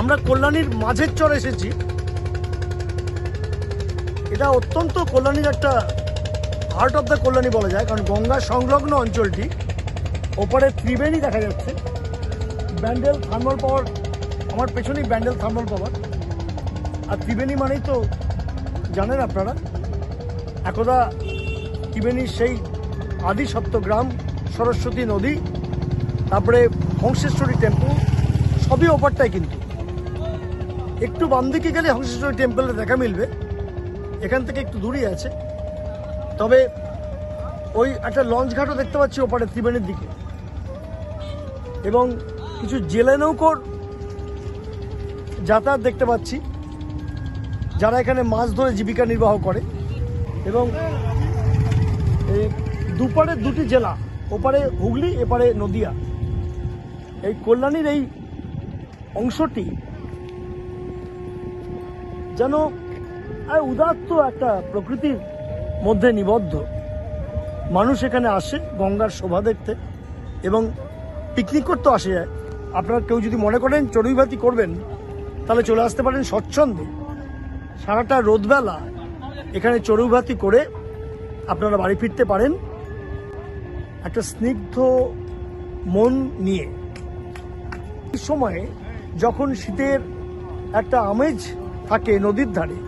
আমরা কল্যাণীর মাঝের চর এসেছি। এটা অত্যন্ত কল্যাণীর একটা হার্ট অফ দ্য কল্যাণী বলা যায়, কারণ গঙ্গা সংলগ্ন অঞ্চলটি ওপারে ত্রিবেণী দেখা যাচ্ছে। ব্যান্ডেল, থার্মাল পাওয়ার, আমার পেছনেই ব্যান্ডেল, থার্মাল পাওয়ার। আর ত্রিবেণী মানেই তো জানেন আপনারা, একদা ত্রিবেণীর সেই আদি সপ্তগ্রাম সরস্বতী নদী, তারপরে হংসেশ্বরী টেম্পল সবই ওপারটাই কিন্তু। একটু বাম দিকে গেলে হংসেশ্বরী টেম্পলে দেখা মিলবে। এখান থেকে একটু দূরেই আছে। তবে ওই একটা লঞ্চ ঘাটও দেখতে পাচ্ছি ওপারে ত্রিবেণীর দিকে। এবং কিছু জেলে নৌকোর যাতায়াত দেখতে পাচ্ছি। যারা এখানে মাছ ধরে জীবিকা নির্বাহ করে। এবং দুপারে দুটি জেলা, ওপারে হুগলি, এপারে নদিয়া। এই কল্যাণীর এই অংশটি যেন আর উদাত্ত একটা প্রকৃতির মধ্যে নিবদ্ধ। মানুষ এখানে আসে গঙ্গার শোভা দেখতে, এবং পিকনিক করতে আসে। যায় আপনারা কেউ যদি মনে করেন চড়ুইভাতি করবেন, তাহলে চলে আসতে পারেন স্বচ্ছন্দে। সারাটা রোদবেলা এখানে চড়ুইভাতি করে আপনারা বাড়ি ফিরতে পারেন। একটা স্নিগ্ধ মন নিয়ে। সময়ে যখন শীতের একটা আমেজ থাকে নদীর ধারে।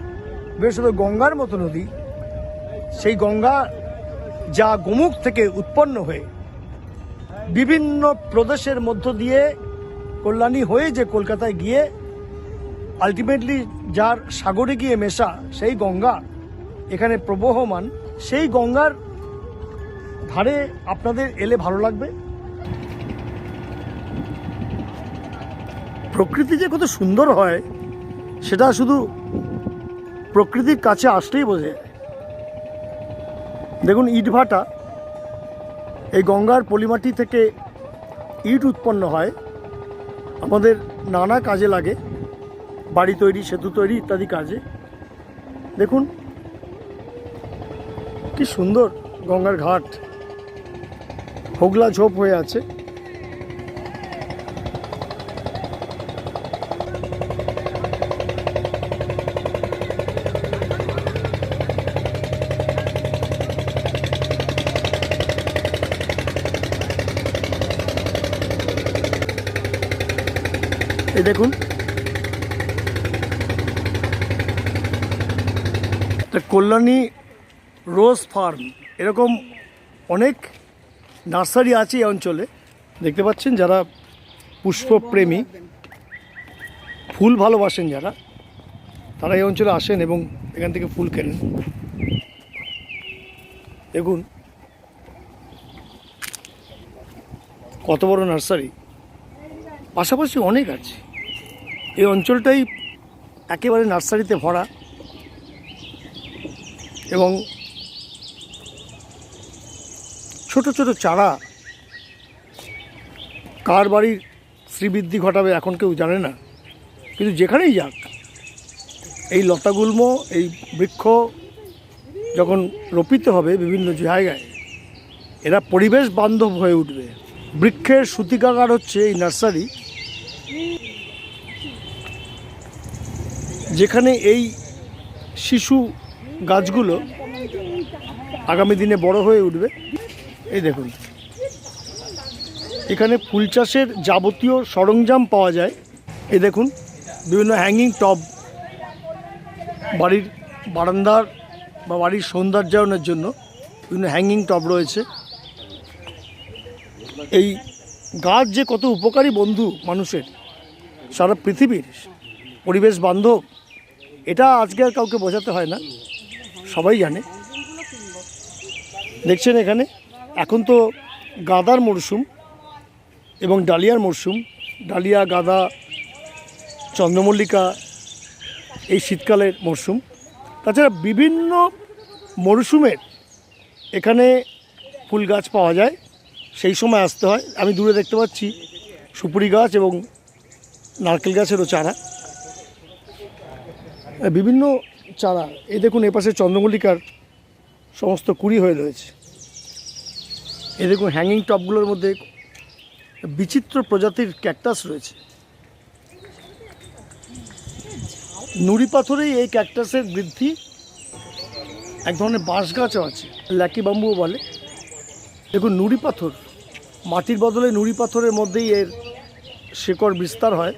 বিশেষত গঙ্গার মতো নদী। সেই গঙ্গা যা গোমুখ থেকে উৎপন্ন হয়ে বিভিন্ন প্রদেশের মধ্য দিয়ে কল্যাণী হয়ে যে কলকাতায় গিয়ে আলটিমেটলি যার সাগরে গিয়ে মেশা সেই গঙ্গা এখানে প্রবহমান, সেই গঙ্গার ধারে আপনাদের এলে ভালো লাগবে। প্রকৃতি যে কত সুন্দর হয় সেটা শুধু প্রকৃতির কাছে আসলেই বোঝে। যায়। দেখুন, ইটভাটা এই গঙ্গার পলিমাটি থেকে ইট উৎপন্ন হয়। আমাদের নানা কাজে লাগে, বাড়ি তৈরি, সেতু তৈরি ইত্যাদি কাজে। দেখুন, কি সুন্দর গঙ্গার ঘাট। হোগলা ঝোপ হয়ে আছে। দেখুন। তা কল্যাণী রোজ ফার্ম, এরকম অনেক নার্সারি আছে এই অঞ্চলে। দেখতে পাচ্ছেন যারা পুষ্পপ্রেমী, ফুল ভালোবাসেন যারা, তারা এই অঞ্চলে আসেন এবং এখান থেকে ফুল কেনেন। দেখুন, কত বড় নার্সারি। পাশাপাশি অনেক আছে। এই অঞ্চলটাই একেবারে নার্সারিতে ভরা এবং ছোট ছোট চারা কার বাড়ির শ্রীবৃদ্ধি ঘটাবে এখন কেউ জানে না। কিন্তু যেখানেই যাক, এই লতাগুল্ম এই বৃক্ষ যখন রোপিত হবে বিভিন্ন জায়গায়, এরা পরিবেশ বান্ধব হয়ে উঠবে। বৃক্ষের সূতিকাগার হচ্ছে এই নার্সারি। যেখানে এই শিশু গাছগুলো আগামী দিনে বড় হয়ে উঠবে। এই দেখুন। এখানে ফুল চাষের যাবতীয় সরঞ্জাম পাওয়া যায়। এই দেখুন, বিভিন্ন হ্যাঙ্গিং টব বাড়ির বারান্দার বা বাড়ির সৌন্দর্যায়নের জন্য বিভিন্ন হ্যাঙ্গিং টব রয়েছে। এই গাছ যে কত উপকারী বন্ধু মানুষের, সারা পৃথিবীর পরিবেশ বান্ধব এটা আজকে আর কাউকে বোঝাতে হয় না। সবাই জানে। দেখছেন এখানে? এখন তো গাদার মরশুম এবং ডালিয়ার মরশুম ডালিয়া, গাদা, চন্দ্রমল্লিকা এই শীতকালের মরশুম তাছাড়া বিভিন্ন মরশুমের এখানে ফুল গাছ পাওয়া যায়। সেই সময় আসতে হয়। আমি দূরে দেখতে পাচ্ছি সুপুরি গাছ এবং নারকেল গাছেরও চারা। বিভিন্ন চারা এই দেখুন এপাশে চন্দ্রমল্লিকার সমস্ত কুড়ি হয়ে রয়েছে। এ দেখুন হ্যাঙ্গিং টপগুলোর মধ্যে বিচিত্র প্রজাতির ক্যাকটাস রয়েছে। নুড়ি পাথরেই এই ক্যাকটাসের বৃদ্ধি এক ধরনের বাঁশ গাছও আছে ল্যাকি বাম্বুও বলে। দেখুন, নুড়ি পাথর, মাটির বদলে নুড়ি পাথরের মধ্যেই এর শেকড় বিস্তার হয়,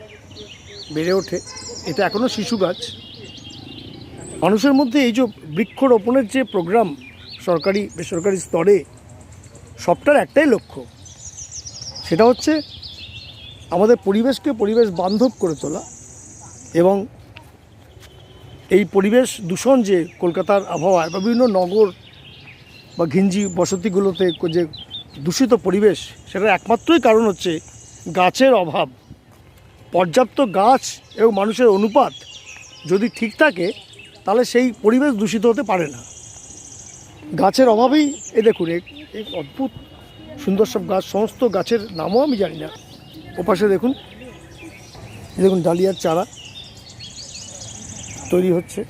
বেড়ে ওঠে। এটা এখনও শিশু গাছ। মানুষের মধ্যে এই যে বৃক্ষরোপণের যে প্রোগ্রাম সরকারি, বেসরকারি স্তরে, সবটার একটাই লক্ষ্য। সেটা হচ্ছে আমাদের পরিবেশকে পরিবেশ বান্ধব করে তোলা এবং এই পরিবেশ দূষণ যে কলকাতার আবহাওয়ায় বা বিভিন্ন নগর বা ঘিঞ্জি বসতিগুলোতে যে দূষিত পরিবেশ, সেটার একমাত্রই কারণ হচ্ছে গাছের অভাব। পর্যাপ্ত গাছ এবং মানুষের অনুপাত যদি ঠিক থাকে তাহলে সেই পরিবেশ দূষিত হতে পারে না। গাছের অভাবেই, এ দেখুন এক অদ্ভুত সুন্দর সব গাছ, সমস্ত গাছের নামও আমি জানি না। ওপাশে দেখুন দেখুন, ডালিয়ার চারা তৈরি হচ্ছে।